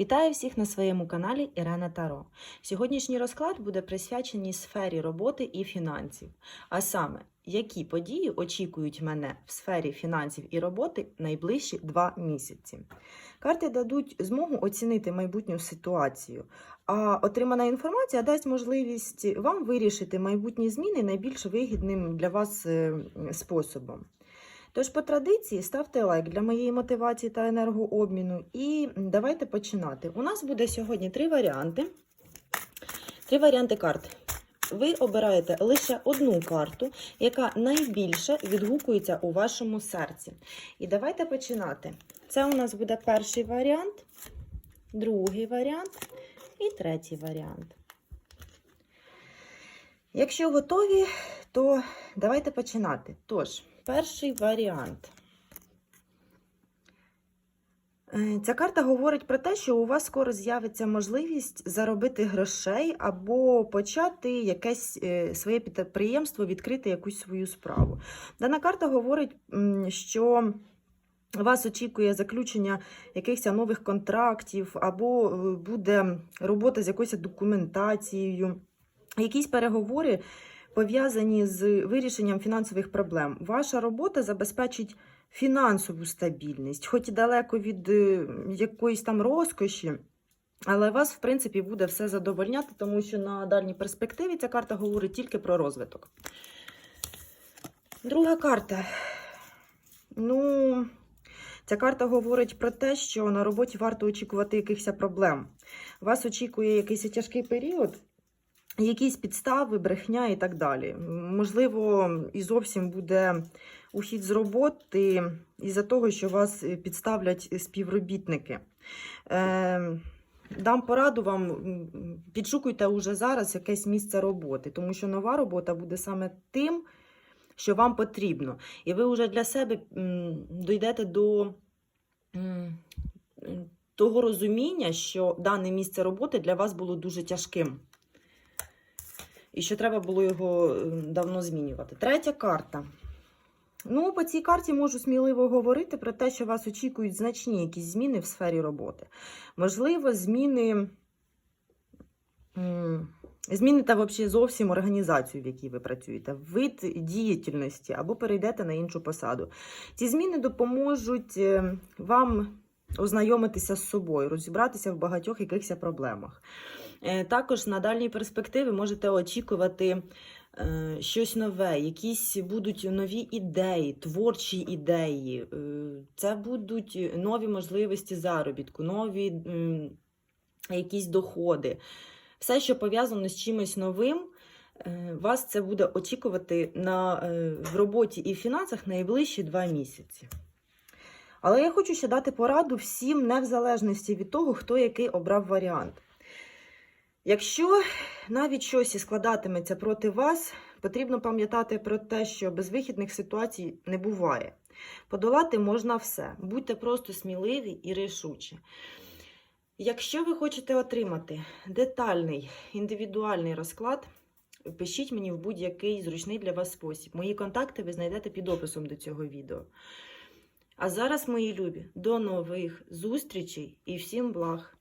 Вітаю всіх на своєму каналі Ірена Таро. Сьогоднішній розклад буде присвячений сфері роботи і фінансів, а саме, які події очікують мене в сфері фінансів і роботи найближчі два місяці. Карти дадуть змогу оцінити майбутню ситуацію, а отримана інформація дасть можливість вам вирішити майбутні зміни найбільш вигідним для вас е, способом. Тож, по традиції, ставте лайк для моєї мотивації та енергообміну. І давайте починати. У нас буде сьогодні три варіанти. Три варіанти карт. Ви обираєте лише одну карту, яка найбільше відгукується у вашому серці. І давайте починати. Це у нас буде перший варіант, другий варіант і третій варіант. Якщо готові, то давайте починати. Тож, перший варіант. Е, Ця карта говорить про те, що у вас скоро з'явиться можливість заробити грошей або почати якесь е, своє підприємство, відкрити якусь свою справу. Дана карта говорить, що вас очікує заключення якихось нових контрактів, або е, буде робота з якоюсь документацією, якісь переговори пов'язані з вирішенням фінансових проблем. Ваша робота забезпечить фінансову стабільність, хоч і далеко від е, якоїсь там розкоші. Але вас, в принципі, буде все задовольняти, тому що на дальній перспективі ця карта говорить тільки про розвиток. Друга карта. Ну, ця карта говорить про те, що на роботі варто очікувати якихось проблем. Вас очікує якийсь тяжкий період, якісь підстави, брехня і так далі. Можливо, і зовсім буде ухід з роботи із-за того, що вас підставлять співробітники. Е, Дам пораду вам, підшукуйте уже зараз якесь місце роботи, тому що нова робота буде саме тим, що вам потрібно. І ви вже для себе дійдете до того розуміння, що дане місце роботи для вас було дуже тяжким. І що треба було його е, давно змінювати. Третя карта. Ну, по цій карті можу сміливо говорити про те, що вас очікують значні якісь зміни в сфері роботи. Можливо, зміни. Зміните взагалі зовсім організацію, в якій ви працюєте, вид діяльності або перейдете на іншу посаду. Ці зміни допоможуть е, вам ознайомитися з собою, розібратися в багатьох якихось проблемах. Е, Також на дальній перспективі можете очікувати е, щось нове, якісь будуть нові ідеї, творчі ідеї. Е, Це будуть нові можливості заробітку, нові якісь доходи. Все, що пов'язано з чимось новим, вас це буде очікувати на, в роботі і в фінансах найближчі два місяці. Але я хочу ще дати пораду всім, не в залежності від того, хто який обрав варіант. Якщо навіть щось і складатиметься проти вас, потрібно пам'ятати про те, що безвихідних ситуацій не буває. Подолати можна все. Будьте просто сміливі і рішучі. Якщо ви хочете отримати детальний індивідуальний розклад, пишіть мені в будь-який зручний для вас спосіб. Мої контакти ви знайдете під описом до цього відео. А зараз, мої любі, до нових зустрічей і всім благ!